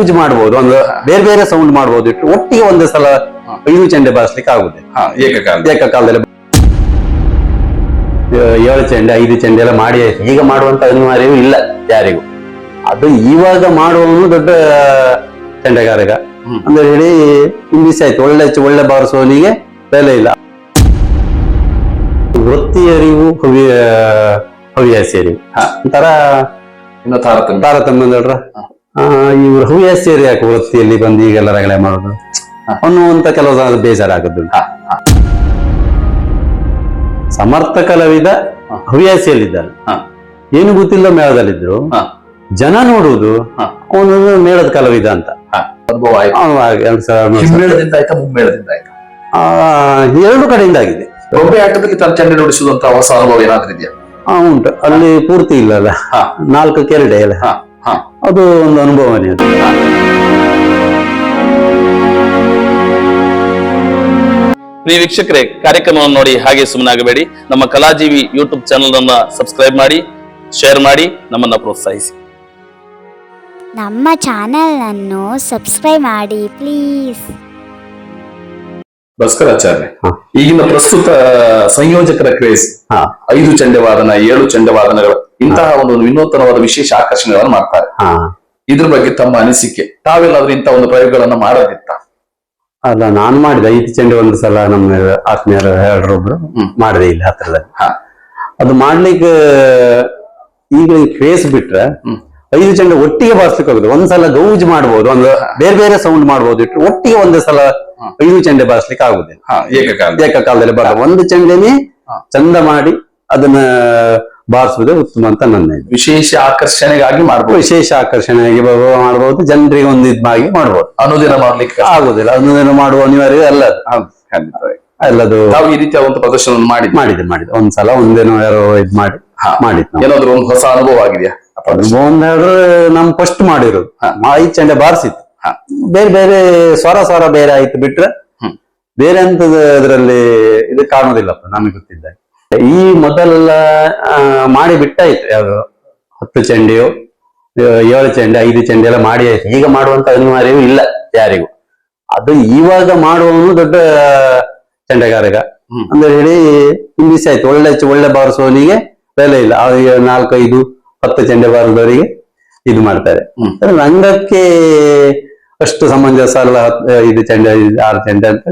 ಗೌಜ್ ಮಾಡಬಹುದು ಒಂದು ಬೇರೆ ಬೇರೆ ಸೌಂಡ್ ಮಾಡಬಹುದು ಇಟ್ಟು ಒಟ್ಟಿಗೆ ಒಂದೇ ಸಲ ಐದು ಚೆಂಡೆ ಬಾರಿಸ್ಲಿಕ್ಕೆ ಆಗುದಿಲ್ಲ ಏಕಕಾಲ ಏಕಕಾಲದಲ್ಲಿ. ಏಳು ಚೆಂಡೆ ಐದು ಚೆಂಡೆ ಎಲ್ಲ ಮಾಡಿ ಆಯ್ತು ಈಗ ಮಾಡುವಂತ ಅನಿವಾರ್ಯವೂ ಇಲ್ಲ ಯಾರಿಗೂ. ಅದು ಇವಾಗ ಮಾಡುವವನು ದೊಡ್ಡ ಚೆಂಡೆಗಾರಗ. ಅಂದ್ರೆ ಹೇಳಿ ಇಂಗ್ಲಿಷ್ ಆಯ್ತು. ಒಳ್ಳೆ ಒಳ್ಳೆ ಬಾರಿಸುವವನಿಗೆ ಬೆಲೆ ಇಲ್ಲ. ವೃತ್ತಿ ಅರಿವು ಹವ್ಯ ಹವ್ಯಾಸಿ ಅರಿವು. ಹಾ. ಒಂಥರ ಇನ್ನು ತಾರತಮ್ಯ. ತಾರತಮ್ಯ ಇವ್ರು ಹವ್ಯಾಸಿ ಯಾಕೆ ವೃತ್ತಿಯಲ್ಲಿ ಬಂದು ಈಗೆಲ್ಲ ರಗಳೆ ಮಾಡೋದು. ಅನ್ನುವಂತ ಕೆಲವು ಸಲ ಬೇಜಾರಾಗುದು ಹಾ, ಹಾ. ಸಮರ್ಥ ಕಲಾವಿದ ಹವ್ಯಾಸಿಯಲ್ಲಿದ್ದಾರೆ ಹವ್ಯಾಸಿಯಲ್ಲಿದ್ದಾನೆ. ಏನು ಗೊತ್ತಿಲ್ಲ ಮೇಳದಲ್ಲಿದ್ರು ಹಾ. ಜನ ನೋಡುವುದು ಹಾ. ಅವನು ಮೇಳದ ಕಲಾವಿದ ಅಂತ ಎರಡ್ ಕಡೆಯಿಂದ ಆಗಿದೆ ಬೊಂಬೆ ಆಟದಲ್ಲಿ ತನ್ನ ಚೆಂಡೆ ಹೊಸ ಅನುಭವ ಏನಾದ್ರೂ ಇದೆಯಾ ಉಂಟು ಅಲ್ಲಿ ಪೂರ್ತಿ ಇಲ್ಲ ಅಲ್ಲ. ನಾಲ್ಕು ಕೆರಡೆ ಅಲ್ಲ. ಅದು ಒಂದು ಅನುಭವನೇ ಅದು. ಪ್ರಿಯ ವೀಕ್ಷಕರೇ ಕಾರ್ಯಕ್ರಮವನ್ನು ನೋಡಿ ಹಾಗೆ ಸುಮ್ಮನಾಗಬೇಡಿ. ನಮ್ಮ ಕಲಾಜೀವಿ ಯೂಟ್ಯೂಬ್ ಚಾನೆಲ್ ಅನ್ನ ಸಬ್ಸ್ಕ್ರೈಬ್ ಮಾಡಿ ಶೇರ್ ಮಾಡಿ ನಮ್ಮನ್ನ ಪ್ರೋತ್ಸಾಹಿಸಿ. ನಮ್ಮ ಚಾನೆಲ್ನನ್ನು ಸಬ್ಸ್ಕ್ರೈಬ್ ಮಾಡಿ ಪ್ಲೀಸ್ ಭಾಸ್ಕರಾಚಾರ್ಯ. ಈಗಿನ ಪ್ರಸ್ತುತ ಸಂಯೋಜಕರ ಕ್ರೇಜ್ ಐದು ಚಂಡವಾದನ ಏಳು ಚಂಡವಾದನಗಳು ಇಂತಹ ಒಂದು ವಿನೂತನವಾದ ವಿಶೇಷ ಆಕರ್ಷಣೆಗಳನ್ನು ಮಾಡ್ತಾರೆ ಇದ್ರ ಬಗ್ಗೆ ತಮ್ಮ ಅನಿಸಿಕೆ ತಾವೆಲ್ಲಾದ್ರೂ ಇಂತಹ ಒಂದು ಪ್ರಯೋಗಗಳನ್ನ ಮಾಡೋದಿತ್ತ ಅಲ್ಲ ನಾನು ಮಾಡಿದೆ ಐದು ಚಂಡೆ ಒಂದು ಸಲ ನಮ್ಮ ಆತ್ಮೀಯರ ಎರಡರೊಬ್ರು ಹ್ಮ್. ಮಾಡಿದೆ ಇಲ್ಲಿ ಹತ್ರದಲ್ಲಿ ಹಾ. ಅದು ಮಾಡ್ಲಿಕ್ಕೆ ಈಗ ಕ್ರೇಸ್ ಬಿಟ್ರೆ. ಐದು ಚಂಡೆ ಒಟ್ಟಿಗೆ ಬಾರಿಸ್ಲಿಕ್ಕೆ ಹೋಗುದು ಒಂದ್ಸಲ ಗೌಜ್ ಮಾಡ್ಬೋದು ಒಂದು ಬೇರೆ ಬೇರೆ ಸೌಂಡ್ ಮಾಡ್ಬೋದು ಇಟ್ಟು ಒಟ್ಟಿಗೆ ಒಂದೇ ಸಲ. ಐದು ಚಂಡೆ ಬಾರಿಸ್ಲಿಕ್ಕೆ ಆಗುದಿಲ್ಲ. ಏಕಕಾಲ ಏಕಕಾಲದಲ್ಲಿ. ಬರ ಒಂದು ಚೆಂಡೆನೇ ಚಂದ ಮಾಡಿ ಅದನ್ನ ಬಾರಿಸುವುದೇ ಉತ್ತಮ ಅಂತ ನನ್ನ ಇದು. ವಿಶೇಷ ಆಕರ್ಷಣೆಗಾಗಿ ಮಾಡ್ಬೋದು. ವಿಶೇಷ ಆಕರ್ಷಣೆಯಾಗಿ ಮಾಡಬಹುದು ಜನರಿಗೆ ಒಂದು ಇದಾಗಿ ಮಾಡಬಹುದು ಅನುದಿನ ಮಾಡ್ಲಿಕ್ಕೆ ಆಗುದಿಲ್ಲ. ಅನುದಿನ ಮಾಡುವ ಅನಿವಾರ್ಯ ಅಲ್ಲ. ಅಲ್ಲದು ತಾವು ಈ ರೀತಿಯ ಒಂದು ಪ್ರದರ್ಶನ ಮಾಡಿ ಮಾಡಿದೆ ಮಾಡಿದೆ ಒಂದ್ಸಲ ಒಂದೇನೋ ಯಾರೋ ಇದ್ ಮಾಡಿ. ಮಾಡಿದ್ ನಾವು. ಏನಾದ್ರು ಒಂದು ಹೊಸ ಅನುಭವ ಆಗಿದೆಯಾ? ಅನುಭವ ನಮ್ ಫಸ್ಟ್ ಮಾಡಿರೋದು. ಹಾ. ಚಂಡೆ ಬಾರಿಸಿತ್ತು. ಬೇರೆ ಬೇರೆ ಸ್ವರ ಸ್ವರ ಬೇರೆ ಆಯ್ತು ಬಿಟ್ರೆ. ಬೇರೆ ಅಂತದ ಅದರಲ್ಲಿ ಇದು ಕಾಣೋದಿಲ್ಲಪ್ಪ ನಮಗೆ ಗೊತ್ತಿದ್ದ ಈ ಮೊದಲೆಲ್ಲ ಮಾಡಿ ಬಿಟ್ಟಾಯ್ತು ಯಾವುದು ಹತ್ತು ಚೆಂಡೆಯೋ ಏಳು ಚೆಂಡೆ ಐದು ಚೆಂಡೆ ಎಲ್ಲ ಮಾಡಿ ಆಯ್ತು. ಈಗ ಮಾಡುವಂತ ಅನಿವಾರ್ಯವೂ ಇಲ್ಲ ಯಾರಿಗೂ. ಅದು ಇವಾಗ ಮಾಡುವವನು ದೊಡ್ಡ ಚಂಡಗಾರಗ. ಅಂದ್ರೆ ಹೇಳಿ ಇಂಗ್ಲಿಷ್ ಆಯ್ತು. ಒಳ್ಳೆ ಒಳ್ಳೆ ಬಾರಿಸುವವನಿಗೆ ಬೆಲೆ ಇಲ್ಲ. ಈಗ ನಾಲ್ಕೈದು ಹತ್ತು ಚೆಂಡೆ ಬಾರಿದವರಿಗೆ ಇದು ಮಾಡ್ತಾರೆ. ರಂಗಕ್ಕೆ ಅಷ್ಟು ಸಮಂಜಸ ಅಲ್ಲ ಇದು ಚೆಂಡ ಇದು ಆರು ಚೆಂಡ ಅಂತ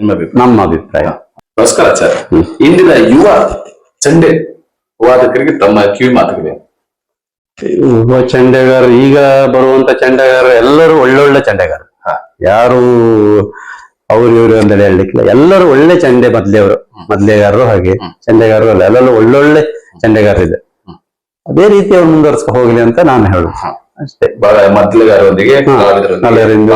ನಿಮ್ಮ ಅಭಿಪ್ರಾಯ. ನಮ್ಮ ಅಭಿಪ್ರಾಯ. ನಮಸ್ಕಾರ ಸರ್ ಇಂದಿನ ಯುವ ಚಂಡೆ ವಾದಕರಿಗೆ ತಮ್ಮ ಕಿವಿ ಮಾತುಗಳು ಯುವ ಚಂಡೆಗಾರ ಈಗ ಬರುವಂತ ಚಂಡೆಗಾರ ಎಲ್ಲರೂ ಒಳ್ಳೊಳ್ಳೆ ಚಂಡೆಗಾರ. ಯಾರು ಅವ್ರು ಇವ್ರು ಅಂತ ಹೇಳಲಿಕ್ಕಿಲ್ಲ. ಎಲ್ಲರೂ ಒಳ್ಳೆ ಚಂಡೆ ಮೊದ್ಲೆಯವರು ಮೊದ್ಲೆಗಾರರು ಹಾಗೆ ಚಂಡೆಗಾರರು ಅಲ್ಲ ಎಲ್ಲರೂ ಒಳ್ಳೊಳ್ಳೆ ಚಂಡೆಗಾರರು ಇದೆ ಅದೇ ರೀತಿ ಅವ್ರು ಮುಂದುವರ್ಸ್ಕೊ ಹೋಗ್ಲಿ ಅಂತ ನಾನು ಹೇಳುದು. ಅಷ್ಟೇ ಬಹಳ ಮೊದಲುಗಾರರೊಂದಿಗೆ. ಕಲಾವಿದರೊಂದಿಗೆ ಕಲಾವಿದರಿಂದ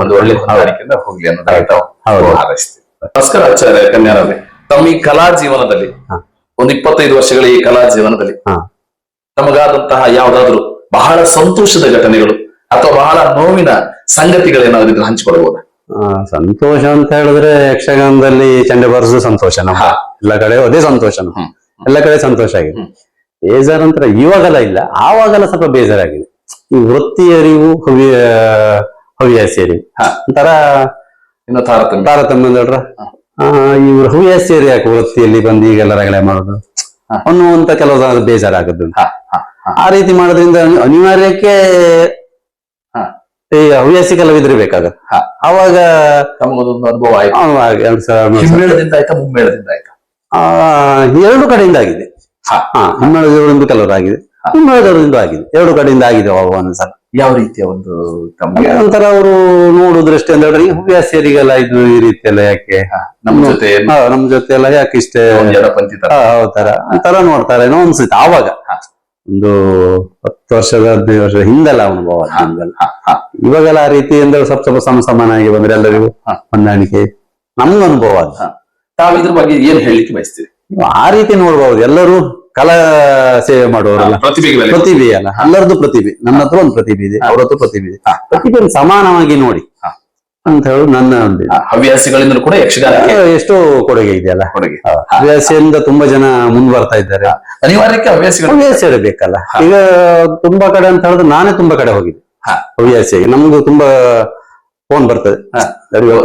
ಒಂದು ಒಳ್ಳೆ ಹೌದು. ಹೊಂದಾಣಿಕೆಯಿಂದ ಹೋಗ್ಲಿ ಅನ್ನೋದಾಗಿ ತಾವು ಹೌದು. ಹಾರೈಸ್ತೀವಿ ನಮಸ್ಕಾರಾಚಾರ್ಯ ಕನ್ಯಾರವೇ ತಮ್ಮ ಈ ಕಲಾ ಜೀವನದಲ್ಲಿ. ಒಂದು ಇಪ್ಪತ್ತೈದು ವರ್ಷಗಳ ಈ ಕಲಾ ಜೀವನದಲ್ಲಿ. ತಮಗಾದಂತಹ ಯಾವ್ದಾದ್ರು ಬಹಳ ಸಂತೋಷದ ಘಟನೆಗಳು ಅಥವಾ ಬಹಳ ನೋವಿನ ಸಂಗತಿಗಳೇನಾದ್ರೂ ಹಂಚಿಕೊಳ್ಬಹುದಾ ಸಂತೋಷ ಅಂತ ಹೇಳಿದ್ರೆ ಯಕ್ಷಗಾನದಲ್ಲಿ ಚಂಡೆ ಬಾರಿಸೋದು ಸಂತೋಷ ನಮ್ಮ. ಎಲ್ಲ ಕಡೆ ಅದೇ ಸಂತೋಷ. ಎಲ್ಲ ಕಡೆ ಸಂತೋಷ ಆಗಿದೆ ಹ್ಮ್. ಅಂತ ಇವಾಗೆಲ್ಲ ಇಲ್ಲ ಆವಾಗೆಲ್ಲ ಸ್ವಲ್ಪ ಬೇಜಾರಾಗಿದೆ ಈ ವೃತ್ತಿ ಅರಿವು ಹವ್ಯ ಹವ್ಯಾಸಿ ಅರಿವು. ಒಂಥರ ಇನ್ನು ತಾರತಮ್ಯ ತಾರತಮ್ಯ ಅಂದ್ರ ಇವ್ರು ಹವ್ಯಾಸಿ ಅರಿ ಯಾಕೆ ವೃತ್ತಿಯಲ್ಲಿ ಬಂದು ಈಗೆಲ್ಲ ರಗಳೆ ಮಾಡೋದು. ಅನ್ನುವಂತ ಕೆಲವು ಬೇಜಾರಾಗದ್ದು. ಆ ರೀತಿ ಮಾಡೋದ್ರಿಂದ ಅನಿವಾರ್ಯಕ್ಕೆ. ಈ ಹವ್ಯಾಸಿ ಕೆಲವಿದ್ರೆ ಬೇಕಾಗತ್ತೆ ಹಾ. ಅವಾಗ ತಮಗೊಂದೊಂದು ಅನುಭವ ಆಯ್ತು ಎರಡು ಸಾವಿರ ಆ, ಎರಡು ಕಡೆಯಿಂದ ಆಗಿದೆ ಹಿಮ್ಮಳದವರಿಂದ ಕೆಲವರು ಆಗಿದೆ. ಹಾ. ಹಿಮ್ಮಳದವರಿಂದ ಆಗಿದೆ. ಎರಡು ಕಡೆಯಿಂದ ಆಗಿದೆ ಒಂದು ಸಲ. ಯಾವ ರೀತಿಯ ಒಂದು ನಂತರ ಅವರು ನೋಡುವ ಹೇಳಿದ್ರೆ ಈ ಹವ್ಯಾಸಿಯರಿಗೆಲ್ಲ ಇದು ಈ ರೀತಿ ಎಲ್ಲ ಯಾಕೆ ನಮ್ಮ ಜೊತೆ ಜೊತೆ ಎಲ್ಲ ಯಾಕೆ ಇಷ್ಟೇ? ತರ. ಒಂಥರ ನೋಡ್ತಾರೆ ಏನೋ ಅನ್ಸುತ್ತೆ. ಆವಾಗ. ಒಂದು ಹತ್ತು ವರ್ಷದ ಹದಿನೈದು ವರ್ಷದ ಹಿಂದೆಲ್ಲ ಅನುಭವ. ಇವಾಗೆಲ್ಲ ಆ ರೀತಿ ಅಂದ್ರೆ ಸ್ವಲ್ಪ ಸ್ವಲ್ಪ ಸಮ ಸಮಾನಾಗಿ ಬಂದ್ರೆ ಎಲ್ಲರಿಗೂ. ಹೊಂದಾಣಿಕೆ. ನಮ್ಗೆ ಅನುಭವ ಅದ. ತಾವು ಇದ್ರ ಬಗ್ಗೆ ಏನ್ ಹೇಳಿಕ್ಕೆ ಬಯಸ್ತೀರಿ? ನೀವು ಆ ರೀತಿ ನೋಡ್ಬಹುದು ಎಲ್ಲರೂ ಕಲಾ ಸೇವೆ ಮಾಡುವವರಲ್ಲ. ಪ್ರತಿಭೆ ಅಲ್ಲ. ಎಲ್ಲರದ್ದು ಪ್ರತಿಭೆ. ನನ್ನ ಹತ್ರ ಒಂದು ಪ್ರತಿಭೆ ಇದೆ ಅವ್ರ ಹತ್ರ ಪ್ರತಿಭೆ ಇದೆ. ಪ್ರತಿಭೆ ಸಮಾನವಾಗಿ ನೋಡಿ. ಅಂತ ಹೇಳಿ ನನ್ನ ಒಂದು. ಹವ್ಯಾಸಿಗಳಿಂದ ಕೂಡ ಯಕ್ಷಗಾನ ಎಷ್ಟೋ ಕೊಡುಗೆ ಇದೆಯಲ್ಲ ಕೊಡುಗೆ. ಹವ್ಯಾಸಿಯಿಂದ ತುಂಬಾ ಜನ ಮುಂದ್ ಬರ್ತಾ ಇದ್ದಾರೆ. ಅನಿವಾರ್ಯಕ್ಕೆ ಹವ್ಯಾಸಿಗಳು. ಹವ್ಯಾಸ ಇರಬೇಕಲ್ಲ. ಈಗ ತುಂಬಾ ಕಡೆ ಅಂತ ಹೇಳಿದ್ರೆ ನಾನೇ ತುಂಬಾ ಕಡೆ ಹೋಗಿದ್ದೆ. ಹಾ. ಹವ್ಯಾಸಿಯಾಗಿ. ನಮ್ದು ತುಂಬಾ ಫೋನ್ ಬರ್ತದೆ.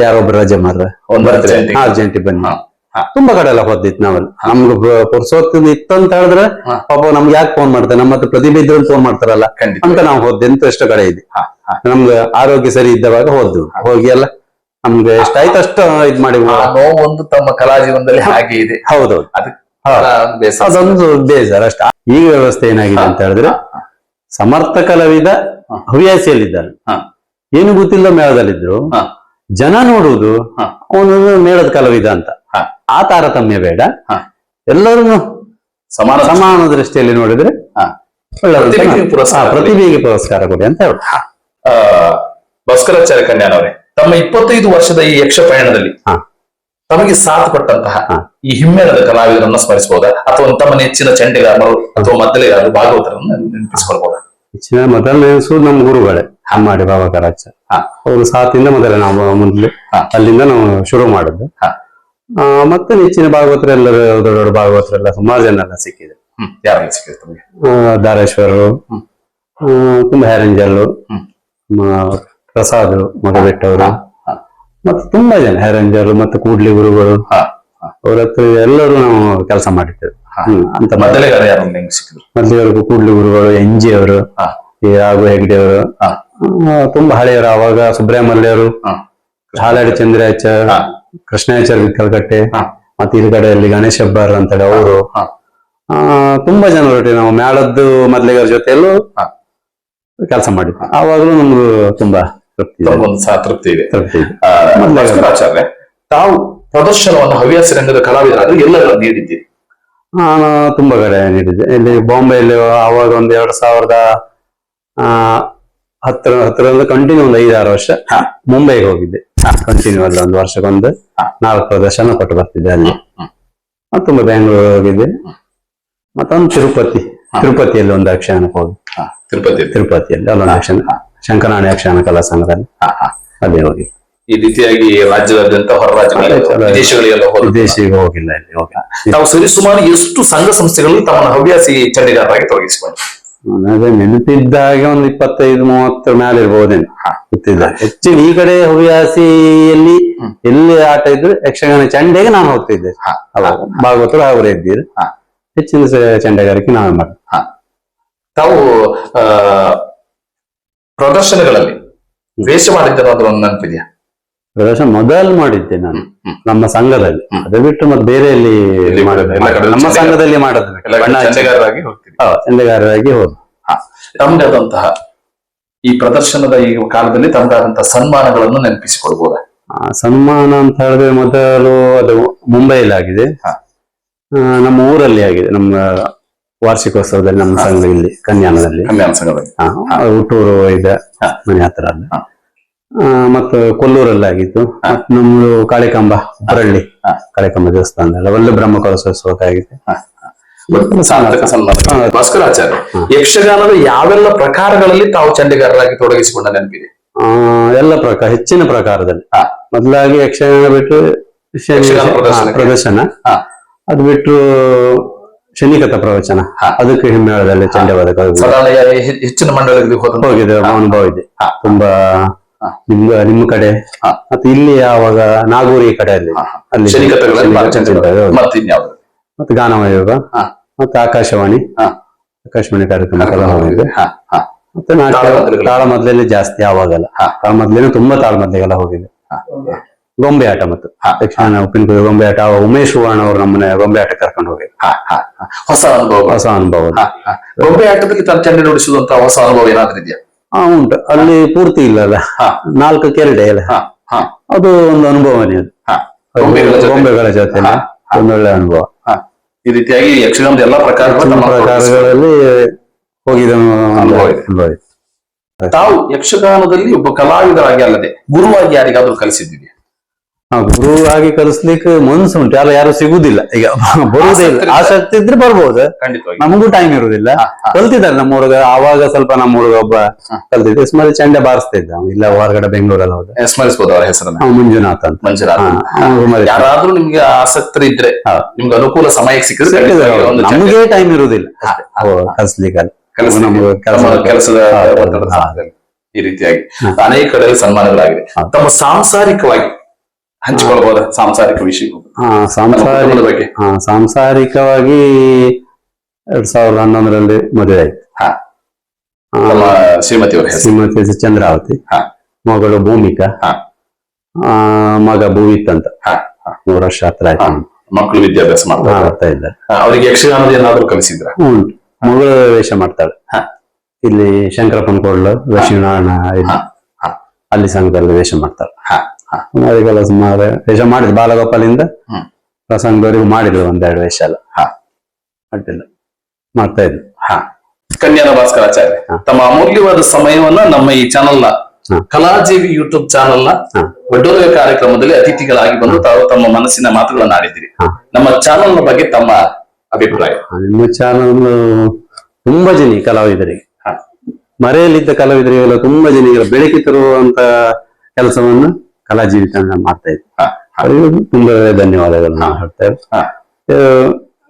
ಯಾರೊಬ್ರು ರಜೆ ಮಾರ್ರೆ ಹಾ ಅರ್ಜೆಂಟಿ ಬನ್ನಿ. ತುಂಬಾ ಕಡೆ ಎಲ್ಲ ಹೊದ್ದಿತ್ತು ನಾವೆಲ್ಲ. ನಮ್ಗೆ ಪುರ್ಸೋತ್ ಇತ್ತು ಅಂತ ಹೇಳಿದ್ರೆ ಪಾಪ ನಮ್ಗೆ ಯಾಕೆ ಫೋನ್ ಮಾಡ್ತಾರೆ ನಮ್ಮ ಹತ್ರ ಪ್ರತಿಭೆ ಇದ್ರು ಫೋನ್ ಮಾಡ್ತಾರಲ್ಲ. ಅಂತ ನಾವು ಹೋದ್ದೆ ಅಂತ ಎಷ್ಟು ಕಡೆ ಇದೆ. ನಮ್ಗೆ ಆರೋಗ್ಯ ಸರಿ ಇದ್ದವಾಗ ಹೋದ್ದು ಹೋಗಿ ಎಲ್ಲ ನಮ್ಗೆ ಎಷ್ಟಾಯ್ತು ಅಷ್ಟು ಇದ್ ಮಾಡಿ ನೋವು ನೋವೊಂದು ತಮ್ಮ ಕಲಾ ಜೀವನದಲ್ಲಿ ಹಾಗೆ ಇದೆ. ಹೌದೌದು. ಒಂದು. ಅದೊಂದು ಬೇಜಾರ್ ಅಷ್ಟ. ಈಗ ವ್ಯವಸ್ಥೆ ಏನಾಗಿದೆ ಅಂತ ಹೇಳಿದ್ರೆ ಸಮರ್ಥ ಕಲಾವಿದ. ಹವ್ಯಾಸಿಯಲ್ಲಿದ್ದಾರೆ ಹಾ. ಏನು ಗೊತ್ತಿಲ್ಲ ಮೇಳದಲ್ಲಿದ್ರು. ಜನ ನೋಡುವುದು. ಅವನು ಮೇಳದ ಕಲಾವಿದ ಅಂತ. ಆ ತಾರತಮ್ಯ ಬೇಡ. ಹಾ. ಎಲ್ಲರೂ ಸಮಾನ ಸಮಾನ ದೃಷ್ಟಿಯಲ್ಲಿ ನೋಡಿದ್ರೆ ಪ್ರತಿಭೆಗೆ ಪುರಸ್ಕಾರ ಕೊಡಿ. ಅಂತ ಹೇಳಿ. ಭಸ್ಕರಾಚಾರ್ಯ ಕನ್ಯಾನವರೇ ತಮ್ಮ ಇಪ್ಪತ್ತೈದು ವರ್ಷದ ಈ ಯಕ್ಷ ಪಯಣದಲ್ಲಿ ಹಾ. ತಮಗೆ ಸಾಥ್ ಕೊಟ್ಟಂತಹ ಹಾ. ಈ ಹಿಮ್ಮೇಳದ ಕಲಾವಿದರನ್ನ ಸ್ಮರಿಸಬಹುದಾ? ಅಥವಾ ತಮ್ಮ ನೆಚ್ಚಿನ ಚಂಡಿಗಾರರು ಅಥವಾ ಮದ್ದಲೆಗಾರರು ಭಾಗವತರನ್ನ ನೆನಪಿಸಿಕೊಳ್ಬಹುದಾ? ಹೆಚ್ಚಿನ ಮೊದಲನೇ ನೆನೆಸುವುದು ನಮ್ಮ ಗುರುಗಳೇ ಹಮ್ಮಾಡಿ ಬಾಬಾ ಹಾ. ಸಾಥಿಂದ ಮೊದಲೇ ನಾವು ಮೊದಲು. ಅಲ್ಲಿಂದ ನಾವು ಶುರು ಮಾಡಿದ್ದು. ಮತ್ತೆ ನೆಚ್ಚಿನ ಭಾಗವತರು ಎಲ್ಲರೂ ದೊಡ್ಡ ದೊಡ್ಡ ಭಾಗವತರೆಲ್ಲ ಸುಮಾರು ಜನ ಎಲ್ಲ ಸಿಕ್ಕಿದೆ ಯಾರಿಗೆ ಸಿಕ್ಕಿದೆ ತಮಗೆ. ಆ, ತುಂಬ. ಮ- ಪ್ರಸಾದ್ ಮಗಬೆಟ್ಟವರು. ಮತ್ತೆ ತುಂಬಾ ಜನ ಹ್ಯಾರಂಜರು ಮತ್ತೆ ಕೂಡ್ಲಿ ಗುರುಗಳು ಅವ್ರ ಹತ್ರ ಎಲ್ಲರೂ ನಾವು ಕೆಲಸ ಮಾಡಿದ್ದೇವೆ ಅಂತ ಮೊದಲಿಗರು ಕೂಡ್ಲಿ ಗುರುಗಳು ಎನ್ ಜಿ ಅವರು. ಈ ರಾಘು ಹೆಗ್ಡೆ ಅವರು. ತುಂಬಾ ಹಳೆಯವರು ಅವಾಗ ಹಾ. ಹಾಲಾಡಿ ಚಂದ್ರಾಚಾರ್ ಹಾ. ಕೃಷ್ಣಾಚಾರ್ಯ ಕಲ್ಕಟ್ಟೆ ಹಾ. ಮತ್ತೆ ಕಡೆ ಕಡೆಯಲ್ಲಿ ಗಣೇಶ್ ಹೆಬ್ಬಾರ್ ಅಂತೇಳಿ ಅವರು ಹಾ. ತುಂಬಾ ಜನ ಹೊರಟಿವಿ ನಾವು ಮೇಳದ್ದು ಮೊದಲಿಗರ ಜೊತೆಯಲ್ಲೂ. ಕೆಲಸ ಮಾಡಿದ್ವಿ ಆವಾಗಲೂ ನಮ್ಗೆ ತುಂಬಾ ತೃಪ್ತಿ ತೃಪ್ತಿ ಇದೆ ತೃಪ್ತಿ ಇದೆ. ತಾವು ಪ್ರದರ್ಶನವನ್ನು ಹವ್ಯಾಸ ರಂಗದ ಕಲಾವಿದರಾದ್ರೆ ಎಲ್ಲರೂ ನೀಡಿದ್ದೀರಿ ನಾನು ತುಂಬಾ ಕಡೆ ನೀಡಿದ್ದೆ ಇಲ್ಲಿ ಬಾಂಬೆಯಲ್ಲಿ ಆವಾಗ ಒಂದ್ ಎರಡ್ ಸಾವಿರದ ಆ ಹತ್ತರ ಹತ್ತರಿಂದ ಕಂಟಿನ್ಯೂ ಒಂದು ಐದಾರು ವರ್ಷ. ಮುಂಬೈಗೆ ಹೋಗಿದ್ದೆ ಕಂಟಿನ್ಯೂ ಅಲ್ಲ ಒಂದು ವರ್ಷಕ್ಕೊಂದು. ನಾಲ್ಕು ಪ್ರದರ್ಶನ ಕೊಟ್ಟು ಬರ್ತಿದ್ದೆ ಅಲ್ಲಿ. ಮತ್ತೊಂದು ಬೆಂಗಳೂರು ಹೋಗಿದ್ದೆ. ಮತ್ತೊಂದು ತಿರುಪತಿ. ತಿರುಪತಿಯಲ್ಲಿ ಒಂದು ಯಕ್ಷಗಾನಕ್ಕೆ ಹೋಗಿ ತಿರುಪತಿ ತಿರುಪತಿಯಲ್ಲಿ. ಅಲ್ಲೊಂದು ಯಕ್ಷಗಾನ. ಶಂಕರಾಣಿ ಯಕ್ಷಗಾನ ಕಲಾ ಸಂಘದಲ್ಲಿ. ಅಲ್ಲೇ ಹೋಗಿ. ಈ ರೀತಿಯಾಗಿ ರಾಜ್ಯದಾದ್ಯಂತ ಹೊರ. ವಿದೇಶಗಳಿಗೆಲ್ಲ ಹೋದ ವಿದೇಶಿಗೆ ಹೋಗಿಲ್ಲ ಇಲ್ಲಿ ಹೋಗಿ. ತಾವು ಸರಿಸುಮಾರು ಎಷ್ಟು ಸಂಘ ಸಂಸ್ಥೆಗಳು ತಮ್ಮ ಹವ್ಯಾಸಿ ಚಂಡಿಗಾರರಾಗಿ ತೊಡಗಿಸಿಕೊಂಡು ಅದೇ ನೆನಪಿದ್ದಾಗ ಒಂದು ಇಪ್ಪತ್ತೈದು ಮೂವತ್ತು ಮೇಲೆ ಇರ್ಬೋದೇನು ಹಾ. ಗೊತ್ತಿಲ್ಲ. ಹೆಚ್ಚಿನ ಈ ಕಡೆ ಹವ್ಯಾಸಿಯಲ್ಲಿ ಎಲ್ಲಿ ಆಟ ಇದ್ರು ಯಕ್ಷಗಾನ ಚಂಡೆಗೆ ನಾನು ಹೋಗ್ತಿದ್ದೆ. ಭಾಗವತರು ಅವರೇ ಇದ್ದೀರಿ. ಹಾ. ಹೆಚ್ಚಿನ ಚಂಡೆಗಾರಿಕೆ ನಾವೇ ಮಾಡಿ ತಾವು ಪ್ರದರ್ಶನಗಳಲ್ಲಿ ವೇಷ ಅದ್ರ ಒಂದು ನೆನಪಿದೆಯಾ? ಪ್ರದರ್ಶನ ಮೊದಲು ಮಾಡಿದ್ದೆ ನಾನು ನಮ್ಮ ಸಂಘದಲ್ಲಿ. ಅದು ಬಿಟ್ಟು ಮತ್ತೆ ಬೇರೆ ಇಲ್ಲಿ ಎಲ್ಲಿ ಮಾಡೋದು ಎಲ್ಲ ಕಡೆ ನಮ್ಮ ಸಂಘದಲ್ಲಿ ಮಾಡೋದು ಬಿಟ್ಟು. ಚಂದಗಾರರಾಗಿ ಹೋದ ಈ ಪ್ರದರ್ಶನದ ಈ ಕಾಲದಲ್ಲಿ ತಮ್ಮದಾದಂತಹ ಸನ್ಮಾನಗಳನ್ನು ನೆನಪಿಸಿಕೊಳ್ಬೋದ? ಸನ್ಮಾನ ಅಂತ ಹೇಳಿದ್ರೆ ಮೊದಲು ಅದು ಮುಂಬೈಯಲ್ಲಿ ಆಗಿದೆ. ನಮ್ಮ ಊರಲ್ಲಿ ಆಗಿದೆ. ನಮ್ಮ ವಾರ್ಷಿಕೋತ್ಸವದಲ್ಲಿ ನಮ್ಮ ಸಂಘದಲ್ಲಿ ಕನ್ಯಾನದಲ್ಲಿ. ಕನ್ಯಾನ ಸಂಘದಲ್ಲಿ. ಆ, ಹುಟ್ಟೂರು ಇದೆ. ಮನೆ ಹತ್ರ ಅಲ್ಲಿ. ಮತ್ತು ಕೊಲ್ಲೂರಲ್ಲಿ ಆಗಿತ್ತು ಮತ್ತು ನಮ್ದು ಕಾಳಿಕಾಂಬ ಹುಬ್ಬರಳ್ಳಿ ಕಾಳಿಕಂಬ ದೇವಸ್ಥಾನದಲ್ಲ ಒಳ್ಳೆ ಬ್ರಹ್ಮ ಸಾರ್ಥಕ ಸನ್ಮಾನ ಭಾಸ್ಕರಾಚಾರ್ಯ ಯಕ್ಷಗಾನದ ಯಾವೆಲ್ಲ ಪ್ರಕಾರಗಳಲ್ಲಿ ತಾವು ಚಂಡಿಗಾರರಾಗಿ ತೊಡಗಿಸಿಕೊಂಡ ನೆನಪಿದೆ? ಎಲ್ಲ ಪ್ರಕಾರ ಹೆಚ್ಚಿನ ಪ್ರಕಾರದಲ್ಲಿ. ಮೊದಲಾಗಿ ಯಕ್ಷಗಾನ ಬಿಟ್ಟು ಪ್ರದರ್ಶನ. ಅದು ಬಿಟ್ಟು ಶನಿಕತ ಪ್ರವಚನ. ಅದಕ್ಕೆ ಹಿಮ್ಮೇಳದಲ್ಲಿ ಚಂಡವಾದ ಹೆಚ್ಚಿನ ಮಂಡಳಿಗೆ ಹೋಗಿದೆ ಅನುಭವ ಇದೆ. ತುಂಬಾ. ನಿಮ್ಗ ನಿಮ್ಮ ಕಡೆ. ಮತ್ತೆ ಇಲ್ಲಿ ಯಾವಾಗ ನಾಗೂರಿ ಕಡೆಯಲ್ಲಿ ಹಾ. ಅಲ್ಲಿ ಮತ್ತೆ ಮತ್ತೆ ಗಾನವಯೋಗ. ಮತ್ತೆ ಆಕಾಶವಾಣಿ ಹಾ. ಆಕಾಶವಾಣಿ ಕಾರ್ಯಕ್ರಮ ಹೋಗಿದೆ ಹಾ, ಹಾ, ಮತ್ತೆ. ತಾಳಮದ್ಲೆಯಲ್ಲಿ ಜಾಸ್ತಿ ಯಾವಾಗಲ್ಲ. ತಾಳಮದ್ಲೇನು ತುಂಬಾ ತಾಳಮದ್ಲೆಗೆಲ್ಲ ಹೋಗಿದೆ. ಗೊಂಬೆ ಆಟ ಮತ್ತು. ಯಕ್ಷಗಾನ ಉಪ್ಪಿನಕಾಯಿ ಗೊಂಬೆ ಆಟ ಉಮೇಶ್ ಸುವರ್ಣ ಅವರು ನಮ್ಮನೆ ಗೊಂಬೆ ಆಟ ಕರ್ಕೊಂಡು ಹೋಗಿ ಹಾ, ಹಾ, ಹಾ. ಹೊಸ ಅನುಭವ ಹೊಸ ಅನುಭವ. ಗೊಂಬೆ ಆಟದಲ್ಲಿ ತನ್ನ ಚಂಡೆ ನುಡಿಸುವಂತ ಹೊಸ ಅನುಭವ ಏನಾದ್ರೂ ಇದೆಯಾ ಹಾ ಉಂಟು. ಅಲ್ಲಿ ಪೂರ್ತಿ ಇಲ್ಲ ಅಲ್ಲ ನಾಲ್ಕು ಕೆರಡೆ ಅಲ್ಲ. ಹಾ, ಹಾ, ಅದು ಒಂದು ಅನುಭವನೇ ಅದು. ಗೊಂಬೆಗಳ ಜೊತೆ. ಒಂದೊಳ್ಳೆ ಅನುಭವ. ಹಾ. ಈ ರೀತಿಯಾಗಿ ಯಕ್ಷಗಾನದ ಎಲ್ಲಾ ಪ್ರಕಾರಗಳಲ್ಲಿ ಹೋಗಿದ ಅನುಭವ ಇದೆ. ತಾವು ಯಕ್ಷಗಾನದಲ್ಲಿ ಒಬ್ಬ ಕಲಾವಿದರಾಗಿ ಅಲ್ಲದೆ ಗುರುವಾಗಿ ಯಾರಿಗಾದ್ರೂ ಕಲಿಸಿದ್ದೀವಿ ಗುರು ಆಗಿ ಕಲಿಸ್ಲಿಕ್ಕೆ ಮನ್ಸು ಉಂಟು ಯಾರು ಯಾರು ಸಿಗುದಿಲ್ಲ. ಈಗ ಬರುವುದೇ ಇಲ್ಲ. ಆಸಕ್ತಿ ಆಸಕ್ತಿ ಇದ್ರೆ ಬರ್ಬೋದು. ನಮಗೂ ಟೈಮ್ ಇರುದಿಲ್ಲ. ಕಲ್ತಿದ್ದಾರೆ ನಮ್ಮ ಹುಡುಗ ಆವಾಗ ಸ್ವಲ್ಪ ನಮ್ಮ ಹುಡುಗ ಒಬ್ಬ. ಕಲ್ತಿದ್ದೆ. ಸ್ಮರಿ ಚಂಡೆ ಬಾರಿಸ್ತಾ ಇದ್ದ ಇಲ್ಲ ಹೊರಗಡೆ ಬೆಂಗಳೂರಲ್ಲಿ ಹೋದ ಸ್ಮರಿಸಬಹುದು ಅವರ ಹೆಸರನ್ನ ಮಂಜುನಾಥ್ ಅಂತ. ಮಂಜುನಾಥ್. ಯಾರಾದ್ರೂ ನಿಮ್ಗೆ ಆಸಕ್ತರು ಇದ್ರೆ. ನಿಮ್ಗೆ ಅನುಕೂಲ ಸಮಯಕ್ಕೆ ಸಿಕ್ಕಿದ್ರೆ ನಮಗೆ ಟೈಮ್ ಇರುದಿಲ್ಲ ಕಲ್ಸ್ಲಿಕ್ಕೆ ಕೆಲಸದ ಈ ರೀತಿಯಾಗಿ. ಅನೇಕ ಕಡೆ ಸನ್ಮಾನಗಳಾಗಿದೆ. ತಮ್ಮ ಸಾಂಸಾರಿಕವಾಗಿ ಹಂಚಿಕೊಳ್ಳಬಹುದ ಸಾಂಸಾರಿಕ ವಿಷಯ ಸಾಂಸಾರಿಕ ಸಾಂಸಾರಿಕವಾಗಿ ಎರಡ್ ಸಾವಿರದ ಹನ್ನೊಂದರಲ್ಲಿ ಮದುವೆ ಆಯ್ತು. ಶ್ರೀಮತಿ ಹೆಸರು. ಚಂದ್ರಾವತಿ. ಹಾ. ಮಗಳು ಭೂಮಿಕಾ. ಹಾ. ಆ, ಮಗ ಭೂವಿತ್ ಅಂತ. ಮೂರು ವರ್ಷ ಹತ್ರ. ಆಯ್ತು. ಮಕ್ಕಳು ವಿದ್ಯಾಭ್ಯಾಸ ಮಾಡ್ತಾ ಇದ್ದಾರೆ. ಅವರಿಗೆ ಯಕ್ಷಗಾನದ ಏನಾದ್ರು ಕಲಿಸಿದ್ರ? ಉಂಟು. ಮಗಳು ವೇಷ ಮಾಡ್ತಾಳೆ. ಹಾ. ಇಲ್ಲಿ ಶಂಕರಪ್ಪನ ಕೋಡ್ಲು ಲಕ್ಷ್ಮೀನಾರಾಯಣ. ಅಲ್ಲಿ ಸಂಘದಲ್ಲಿ ವೇಷ ಮಾಡ್ತಾಳೆ. ಸುಮಾರು ವೇಷ ಮಾಡಿದ್ರು ಬಾಲಗೋಪಾಲಿಂದ. ಪ್ರಸಂಗದವರೆಗೂ ಮಾಡಿದ್ರು ಒಂದೆರಡು ವೇಷ ಎಲ್ಲ ಹಾ. ಅಡ್ಡಿಲ್ಲ ಮಾಡ್ತಾ ಇದ್ರು ಹಾ ಕನ್ಯಾನ ಭಾಸ್ಕರಾಚಾರ್ಯ. ತಮ್ಮ ಅಮೂಲ್ಯವಾದ ಸಮಯವನ್ನ ನಮ್ಮ ಈ ಚಾನೆಲ್ನ. ಕಲಾಜೀವಿ ಯೂಟ್ಯೂಬ್ ಚಾನೆಲ್ನ ಕಾರ್ಯಕ್ರಮದಲ್ಲಿ ಅತಿಥಿಗಳಾಗಿ ಬಂದು ತಾವು ತಮ್ಮ ಮನಸ್ಸಿನ ಮಾತುಗಳನ್ನ ಆಡಿದ್ದೀರಿ. ನಮ್ಮ ಚಾನೆಲ್ನ ಬಗ್ಗೆ ತಮ್ಮ ಅಭಿಪ್ರಾಯ ನಿಮ್ಮ ಚಾನಲ್ ತುಂಬಾ ಜನ ಕಲಾವಿದರಿಗೆ ಹಾ. ಮರೆಯಲ್ಲಿದ್ದ ಕಲಾವಿದರಿಗೆಲ್ಲ ತುಂಬಾ ಜನ ಬೆಳಕಿ ತರುವಂತ ಕೆಲಸವನ್ನು ಕಲಾಜೀವಿ ಜೀವಿತ ಮಾಡ್ತಾ. ಅವರಿಗೂ ತುಂಬಾ ಧನ್ಯವಾದಗಳನ್ನ ಹೇಳ್ತಾ.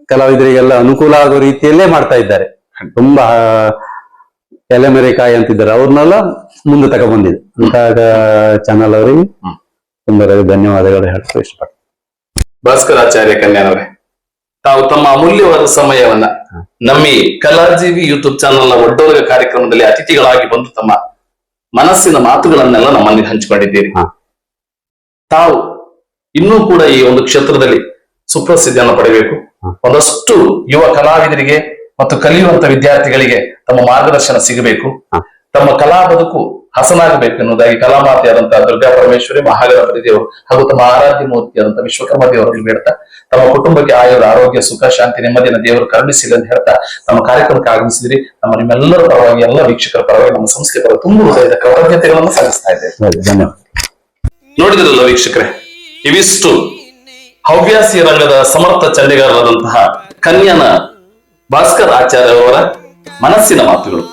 ಕಲಾವಿದರಿಗೆಲ್ಲ ಅನುಕೂಲ ಆಗೋ ರೀತಿಯಲ್ಲೇ ಮಾಡ್ತಾ ಇದ್ದಾರೆ. ತುಂಬಾ ಎಲೆಮೆರೆಕಾಯಿ ಅಂತಿದ್ದಾರೆ. ಅವ್ರನ್ನೆಲ್ಲ ಮುಂದೆ ತಗೊಂಡ್ಬಂದಿದೆ ಅಂತ ಚಾನಲ್ ಅವರಿಗೆ. ತುಂಬಾ ಧನ್ಯವಾದಗಳು ಹೇಳ್ತಾ ಇಷ್ಟಪಡ್ತೀನಿ. ಭಾಸ್ಕರಾಚಾರ್ಯ ಕನ್ಯಾನವರೇ ತಾವು ತಮ್ಮ ಅಮೂಲ್ಯವಾದ ಸಮಯವನ್ನ ನಮ್ಮ ಕಲಾಜೀವಿ ಯೂಟ್ಯೂಬ್ ಚಾನೆಲ್ನ ಒಡ್ಡೋಲಗ ಕಾರ್ಯಕ್ರಮದಲ್ಲಿ ಅತಿಥಿಗಳಾಗಿ ಬಂದು ತಮ್ಮ ಮನಸ್ಸಿನ ಮಾತುಗಳನ್ನೆಲ್ಲ ನಮ್ಮಲ್ಲಿ ಹಂಚಿಕೊಂಡಿದ್ದೀರಿ. ಹಾ. ತಾವು ಇನ್ನೂ ಕೂಡ ಈ ಒಂದು ಕ್ಷೇತ್ರದಲ್ಲಿ ಸುಪ್ರಸಿದ್ಧಿಯನ್ನು ಪಡೆಯಬೇಕು. ಒಂದಷ್ಟು ಯುವ ಕಲಾವಿದರಿಗೆ ಮತ್ತು ಕಲಿಯುವಂತ ವಿದ್ಯಾರ್ಥಿಗಳಿಗೆ ತಮ್ಮ ಮಾರ್ಗದರ್ಶನ ಸಿಗಬೇಕು. ತಮ್ಮ ಕಲಾ ಬದುಕು ಹಸನಾಗಬೇಕು ಎನ್ನುವುದಾಗಿ ಕಲಾಮಾತೆಯಾದಂತಹ ದುರ್ಗಾ ಪರಮೇಶ್ವರಿ ಮಹಾಗಣಪತಿ ದೇವರು ಹಾಗೂ ತಮ್ಮ ಆರಾಧ್ಯ ಮೂರ್ತಿಯಾದಂತಹ ವಿಶ್ವಕರ್ಮ ದೇವರಲ್ಲಿ ಹೇಳ್ತಾ ತಮ್ಮ ಕುಟುಂಬಕ್ಕೆ ಆಯುರ ಆರೋಗ್ಯ ಸುಖ ಶಾಂತಿ ನೆಮ್ಮದಿಯನ್ನು ದೇವರು ಕರುಣಿಸಿಲ್ಲ ಅಂತ ಹೇಳ್ತಾ ನಮ್ಮ ಕಾರ್ಯಕ್ರಮಕ್ಕೆ ಆಗಮಿಸಿದ್ರಿ. ನಮ್ಮ ನಿಮ್ಮೆಲ್ಲರ ಪರವಾಗಿ ಎಲ್ಲ ವೀಕ್ಷಕರ ಪರವಾಗಿ ನಮ್ಮ ಸಂಸ್ಥೆ ಪರವಾಗಿ ತುಂಬ ಹೃದಯದ ಕೃತಜ್ಞತೆಗಳನ್ನು ಸಲ್ಲಿಸ್ತಾ ಇದ್ದೇವೆ. ಧನ್ಯವಾದ. ನೋಡಿದ್ರಲ್ಲ ವೀಕ್ಷಕರೇ? ಇವಿಷ್ಟು ಹವ್ಯಾಸಿ ರಂಗದ ಸಮರ್ಥ ಚಂಡಿಗಾರರಾದಂತಹ ಕನ್ಯಾನ ಭಾಸ್ಕರ್ ಆಚಾರ್ಯ ಅವರ ಮನಸ್ಸಿನ ಮಾತುಗಳು.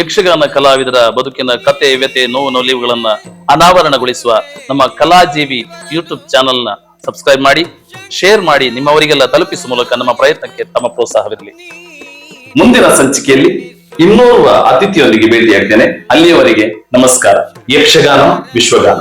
ಯಕ್ಷಗಾನ ಕಲಾವಿದರ ಬದುಕಿನ ಕತೆ ವ್ಯತೆ ನೋವು ನೋಲಿವುಗಳನ್ನ ಅನಾವರಣಗೊಳಿಸುವ ನಮ್ಮ ಕಲಾಜೀವಿ ಯೂಟ್ಯೂಬ್ ಚಾನೆಲ್ನ ಸಬ್ಸ್ಕ್ರೈಬ್ ಮಾಡಿ, ಶೇರ್ ಮಾಡಿ, ನಿಮ್ಮವರಿಗೆಲ್ಲ ತಲುಪಿಸುವ ಮೂಲಕ ನಮ್ಮ ಪ್ರಯತ್ನಕ್ಕೆ ತಮ್ಮ ಪ್ರೋತ್ಸಾಹವಿರಲಿ. ಮುಂದಿನ ಸಂಚಿಕೆಯಲ್ಲಿ ಇನ್ನೋರ್ವ ಅತಿಥಿಯೊಂದಿಗೆ ಭೇಟಿಯಾಗ್ತೇನೆ. ಅಲ್ಲಿಯವರೆಗೆ ನಮಸ್ಕಾರ. ಯಕ್ಷಗಾನ, ವಿಶ್ವಗಾನ.